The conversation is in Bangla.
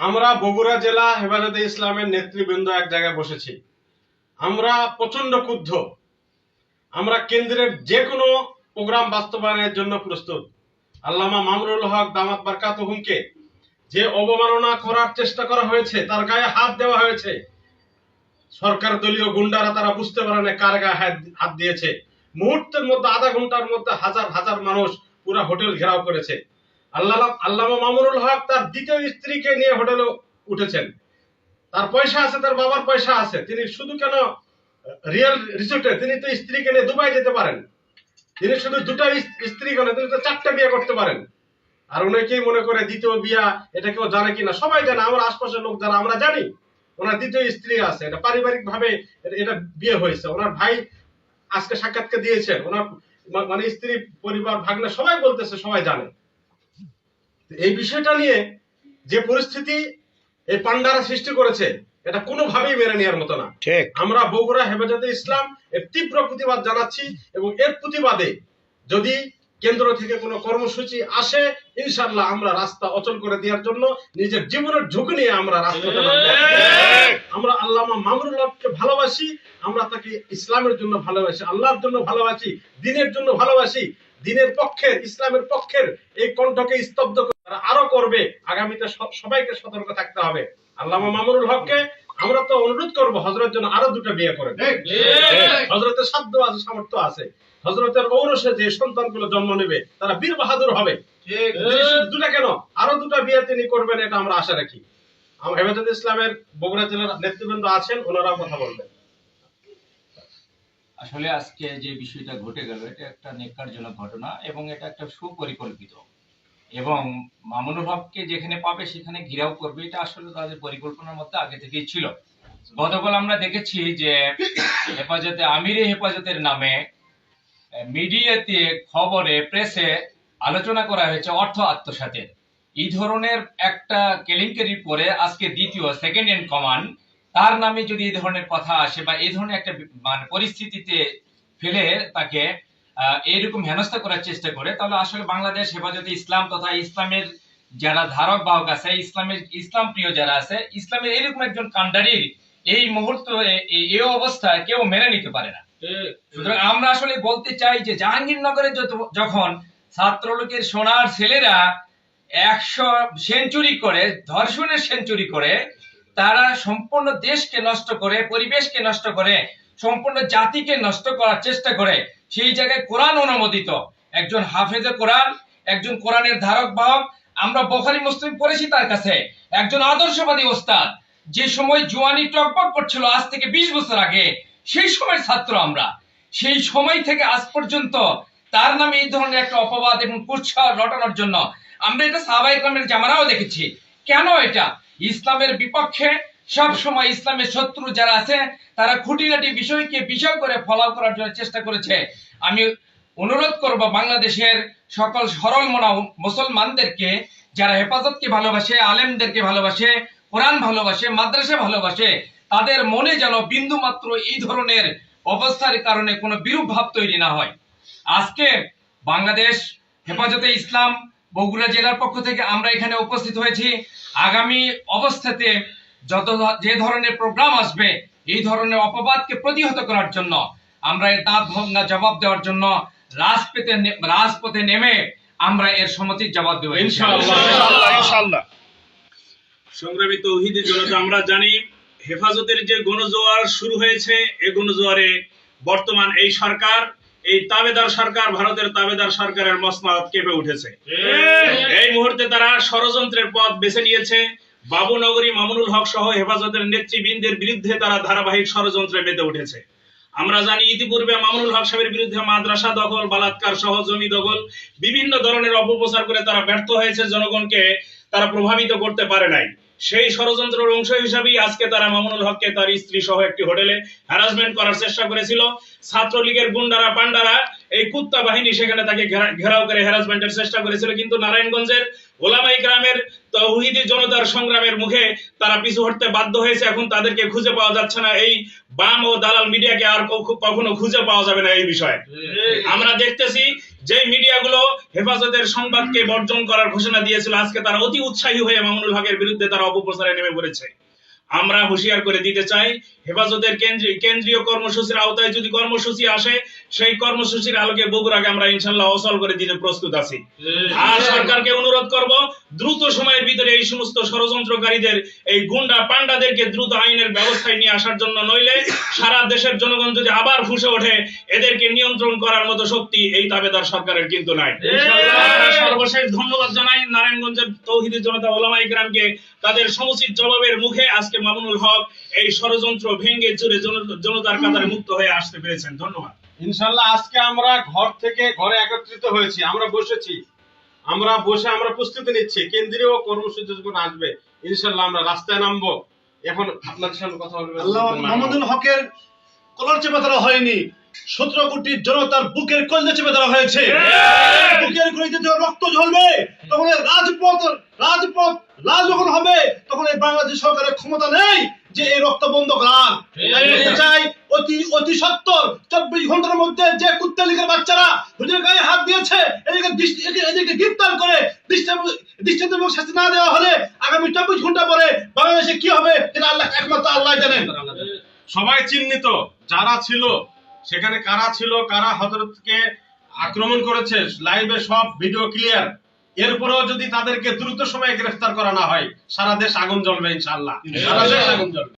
আমরা বগুড়া জেলা হেফাজতে ইসলামের নেতৃবৃন্দ এক জায়গায় বসেছি। আমরা প্রচণ্ড ক্ষুব্ধ। আমরা কেন্দ্রের যে কোনো প্রোগ্রাম বাস্তবায়নের জন্য প্রস্তুত। আল্লামা মামরুল হক দামাত বারকাত হুমকে যে অবমাননা করার চেষ্টা করা হয়েছে, তার গায়ে হাত দেওয়া হয়েছে। সরকার দলীয় গুন্ডারা তারা বুঝতে পারে না কার গায়ে হাত দিয়েছে। মুহূর্তের মধ্যে আধা ঘণ্টার মধ্যে হাজার হাজার মানুষ পুরো হোটেল ঘেরাও করেছে। আল্লাহ আল্লামা মামুনুল হক তার দ্বিতীয় স্ত্রীকে নিয়ে হোটেলে উঠেছেন। তার পয়সা আছে, তার বাবার পয়সা আছে। তিনি শুধু কেন রিয়েল রিসোর্টে, তিনি তো স্ত্রীকে নিয়ে দুবাই যেতে পারেন। তিনি শুধু দুটো স্ত্রী কেন, তিনি তো চারটা বিয়ে করতে পারেন। আর অনেকেই মনে করে দ্বিতীয় বিয়া, এটা কেউ জানে কিনা? সবাই জানে, আমার আশপাশের লোক যারা, আমরা জানি। ওনার দ্বিতীয় স্ত্রী আছে, এটা পারিবারিক ভাবে এটা বিয়ে হয়েছে। ওনার ভাই আজকে সাক্ষাৎকে দিয়েছেন। ওনার মানে স্ত্রী, পরিবার, ভাগ্নে সবাই বলতেছে, সবাই জানে। এই বিষয়টা নিয়ে যে পরিস্থিতি এই পান্ডারা সৃষ্টি করেছে এটা কোনোভাবেই মেনে নেওয়ার মতো না। আমরা বগুড়া হেফাজতে ইসলাম এর তীব্র প্রতিবাদ জানাচ্ছি এবং এর প্রতিবাদে যদি কেন্দ্র থেকে কোনো কর্মসূচি আসে ইনশাল্লাহ আমরা রাস্তা অচল করে দেওয়ার জন্য নিজের জীবনের ঝুঁকি নিয়ে আমরা নামবো। আমরা আল্লামা মামুনুল হককে ভালোবাসি আমরা তাকে ইসলামের জন্য ভালোবাসি আল্লাহর জন্য ভালোবাসি দিনের জন্য ভালোবাসি দিনের পক্ষের ইসলামের পক্ষের এই কণ্ঠকে স্তব্ধ তারা আরও করবে। আগামীতে সবাইকে সতর্ক থাকতে হবে। আল্লামা মামুনুল হককে আমরা তো অনুরোধ করব হজরত জন্য আরও দুটো বিয়ে করেন হজরতের সাধ্য আছে সামর্থ্য আছে। হজরতের ঔরসে যে সন্তানগুলো জন্ম নেবে তারা বীর বাহাদুর হবে। দুটা কেন? আরও দুটা বিয়ে তিনি করবেন এটা আমরা আশা রাখি। আমার হেফাজত ইসলামের বগুড়া জেলার নেতৃবৃন্দ আছেন ওনারা কথা বলবেন। আসলে আজকে যে বিষয়টা ঘটে গেল, এটা একটা নেককারজনক ঘটনা এবং এটা একটা সুপরিকল্পিত। এবং মামুনুল হককে যেখানে পাবে সেখানে ঘিরাও করবে, এটা আসলে তাদের পরিকল্পনার মধ্যে আগে থেকেই ছিল। গতকাল আমরা দেখেছি যে হেফাজতে, আমিরে হেফাজতের নামে মিডিয়াতে খবরে, প্রেসে আলোচনা করা হয়েছে অর্থ আত্মসাতের। এই ধরনের একটা কেলেঙ্কারির পরে আজকে দ্বিতীয় সেকেন্ড ইন কমান্ড তার নামে যদি এই ধরনের কথা আসে বা এই ধরনের একটা মানে পরিস্থিতিতে ফেলে তাকে আহ, এইরকম হেনস্থা করার চেষ্টা করে তাহলে আসলে বাংলাদেশ হেফাজতে ইসলাম তথা ইসলামের যারা ধারক বাহক আছে ইসলামের ইসলাম প্রিয় যারা আছে ইসলামের এরকম একজন কান্ডারির এই মুহূর্তে এই অবস্থায় কেউ মেনে নিতে পারে না। সুতরাং আমরা আসলে বলতে চাই যে জাহাঙ্গীরনগরে যখন ছাত্রলোকের সোনার ছেলেরা একশো সেঞ্চুরি করে ধর্ষণের সেঞ্চুরি করে তারা সম্পূর্ণ দেশকে নষ্ট করে, পরিবেশকে নষ্ট করে, সম্পূর্ণ জাতিকে নষ্ট করার চেষ্টা করে। সেই জায়গায় কোরআন অনুমোদিত। একজন হাফেজে কোরআন, একজন কোরআনের ধারক বাহক, আমরা বখারি, মুসলিম পড়েছি তার কাছে। একজন আদর্শবাদী ওস্তাদ। যে সময় জোয়ানি টকবক করছিল, আজ থেকে বিশ বছর আগে, সেই সময় ছাত্র আমরা। সেই সময় থেকে আজ পর্যন্ত তার নামে এই ধরনের একটা অপবাদ এবং কুৎসা রটানোর জন্য আমরা এটা সাহাবাই ইসলামের জামানাও দেখেছি। কেন এটা? ইসলামের বিপক্ষে সব সময় ইসলামের শত্রু যারা আছে, তারা খুঁটিনাটি বিষয়কে বিষয় করে ফলাও করার জন্য চেষ্টা করেছে। আমি অনুরোধ করব বাংলাদেশের সকল সরল মনা মুসলমানদেরকে যারা হেফাজতকে ভালোবাসে, আলেমদেরকে ভালোবাসে, কোরআন ভালোবাসে, মাদ্রাসা ভালোবাসে, তাদের মনে যেন বিন্দু মাত্র এই ধরনের অবস্থার কারণে কোনো বিরূপ ভাব তৈরি না হয়। আজকে বাংলাদেশ হেফাজতে ইসলাম বগুড়া জেলার পক্ষ থেকে আমরা এখানে উপস্থিত হয়েছি। আগামী অবস্থাতে যত যে ধরনের প্রোগ্রাম আসবে এই ধরনের অপবাদকে প্রতিহত করার জন্য আমরা এর দাঁত ভঙ্গা জবাব দেওয়ার জন্য রাজপথে রাজপথে নেমে আমরা এর সম্মতির জবাব দেবো। ইনশাআল্লাহ। ইনশাআল্লাহ। ইনশাআল্লাহ। সংগ্রামী তৌহিদি জনতা আমরা জানি হেফাজতের যে গণজোয়ার শুরু হয়েছে এই গণজোয়ারে বর্তমান এই সরকার এই তাবেদার সরকার ভারতের তাবেদার সরকারের মসনাদ কেঁপে উঠেছে। এই মুহূর্তে তারা ষড়যন্ত্রের পথ বেছে নিয়েছে। বাবুনগরী মামুনুল হক সহ হেফাজতের নেতৃবৃন্দের বিরুদ্ধে তারা ধারাবাহিক ষড়যন্ত্রে মেতে উঠেছে। আমরা জানি ইতিপূর্বে মামুনুল হক সাহেবের বিরুদ্ধে মাদ্রাসা দখল বালাৎকার সহ জমি দখল বিভিন্ন ধরনের অপপ্রচার করে তারা ব্যর্থ হয়েছে। জনগণকে তারা প্রভাবিত করতে পারে নাই। সেই ষড়যন্ত্রের অংশ হিসাবেই আজকে তারা মামুনুল হককে তার স্ত্রী সহ একটি হোটেলে হ্যারাসমেন্ট করার চেষ্টা করেছিল। ছাত্রলীগের গুন্ডারা পান্ডারা এই কুত্তা বাহিনী সেখানে তাকে ঘেরাও করে হ্যারাসমেন্টের চেষ্টা করেছিল। কিন্তু নারায়ণগঞ্জের ওলামাই গ্রামের তৌহিদি জনতার সংগ্রামের মুখে তারা পিছু হটতে বাধ্য হয়েছে। এখন তাদেরকে খুঁজে পাওয়া যাচ্ছে না। এই বাম ও দালাল মিডিয়াকে আর কখনো খুঁজে পাওয়া যাবে না এই বিষয়ে। আমরা দেখতেছি যে মিডিয়াগুলো হেফাজতের সংবাদকে বর্জন করার ঘোষণা দিয়েছিল, আজকে তারা অতি উৎসাহী হয়ে মামুনুল হকের বিরুদ্ধে তারা অপপ্রচারে নেমে পড়েছে। আমরা হুঁশিয়ার করে দিতে চাই। হেফাজতের কেন্দ্রীয় কর্মসূচির আওতায় যদি কর্মসূচি আসে সেই কর্মসূচির আলোকে বগুড়াকে আমরা ইনশাল্লাহ অসল করে দিতে প্রস্তুত আছি। আর সরকারকে অনুরোধ করব দ্রুত সময়ের ভিতরে এই সমস্ত ষড়যন্ত্রকারীদের এই গুন্ডা পান্ডাদেরকে দ্রুত আইনের ব্যবস্থায় নিয়ে আসার জন্য নইলে সারা দেশের জনগণ যদি আবার ফুসে ওঠে এদেরকে নিয়ন্ত্রণ করার মতো শক্তি এই তাবেদার সরকারের কিন্তু নাই। সর্বশেষ ধন্যবাদ জানাই নারায়ণগঞ্জের তৌহিদি জনতা ওলামা ইকরামকে তাদের সমুচিত জবাবের মুখে আজকে মামুনুল হক এই ষড়যন্ত্র ভেঙে চুরে জনতার কাতারে মুক্ত হয়ে আসতে পেরেছেন। ধন্যবাদ। ইনশাল্লাহ আজকে আমরা ঘর থেকে ঘরে একত্রিত হয়েছি। আমরা বসেছি। আমরা বসে আমরা প্রস্তুতি নিচ্ছি। কেন্দ্রীয় কর্মসূচি যখন আসবে ইনশাল্লাহ আমরা রাস্তায় নামবো। এখন আপনাদের সঙ্গে কথা বলব। আল্লাহ মামুনুল হকের কলার চেপে ধরা হয়নি। সতেরো কোটি জনতার বুকের কলজে চেপে ধরা হয়েছে। বুকের কলিজে যখন রক্ত ঝরবে তখন রাজপথ রাজপথ লাল যখন হবে তখন এই বাংলাদেশ সরকারের ক্ষমতা নেই যে এই রক্ত বন্ধ করার। চাই অতি অতি সত্তর চব্বিশ ঘণ্টার মধ্যে যে কুত্তা লীগের বাচ্চারা হুজুরের গায়ে হাত দিয়েছে এদিকে- এদিকে গ্রেপ্তার করে দৃষ্টান্ত- দৃষ্টান্তমূলক শাস্তি না দেওয়া হলে আগামী চব্বিশ ঘণ্টা পরে বাংলাদেশে কি হবে সেটা আল্লাহ একমাত্র আল্লাহ জানেন। সবাই চিহ্নিত যারা ছিল সেখানে কারা ছিল, কারা হজরতকে আক্রমণ করেছে লাইভে সব ভিডিও ক্লিয়ার এরপরেও যদি তাদেরকে দ্রুত সময়ে গ্রেফতার করা না হয়, সারা দেশ আগুন জ্বলবে ইনশাল্লাহ সারা দেশ আগুন জ্বলবে।